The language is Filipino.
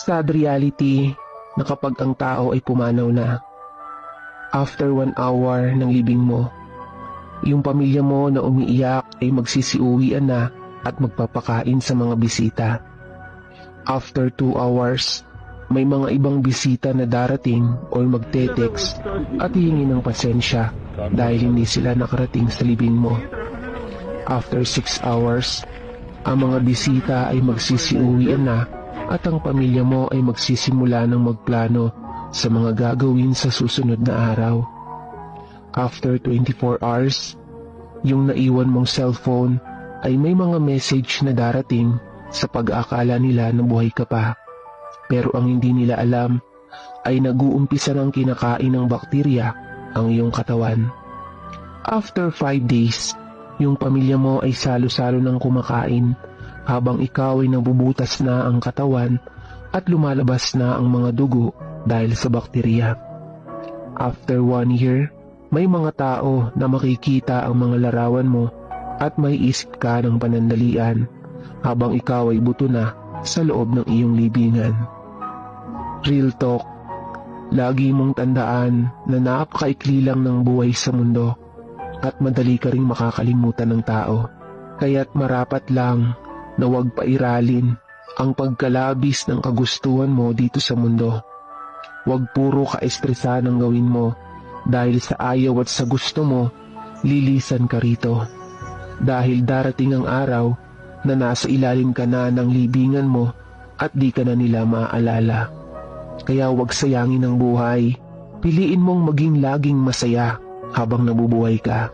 Sad reality na kapag ang tao ay pumanaw na, after one hour ng libing mo, yung pamilya mo na umiiyak ay magsisiuwian na at magpapakain sa mga bisita. After two hours, may mga ibang bisita na darating or magte-text at hihingi ng pasensya dahil hindi sila nakarating sa libing mo. After 6 hours, ang mga bisita ay magsisiuwian na at ang pamilya mo ay magsisimula ng magplano sa mga gagawin sa susunod na araw. After 24 hours, yung naiwan mong cellphone ay may mga message na darating sa pag-aakala nila na buhay ka pa. Pero ang hindi nila alam ay nag-uumpisa ng kinakain ng bakterya ang iyong katawan. After 5 days, yung pamilya mo ay salo-salo ng kumakain habang ikaw ay nabubutas na ang katawan at lumalabas na ang mga dugo dahil sa bakterya. After one year, may mga tao na makikita ang mga larawan mo at may isip ka ng panandalian habang ikaw ay buto na sa loob ng iyong libingan. Real talk, lagi mong tandaan na napakaikli lang ng buhay sa mundo at madali ka ring makakalimutan ng tao. Kaya't marapat lang na huwag pairalin ang pagkalabis ng kagustuhan mo dito sa mundo. Huwag puro ka-estresan ang gawin mo dahil sa ayaw at sa gusto mo, lilisan ka rito. Dahil darating ang araw na nasa ilalim ka na ng libingan mo at di ka na nila maaalala. Kaya huwag sayangin ang buhay. Piliin mong maging laging masaya habang nabubuhay ka.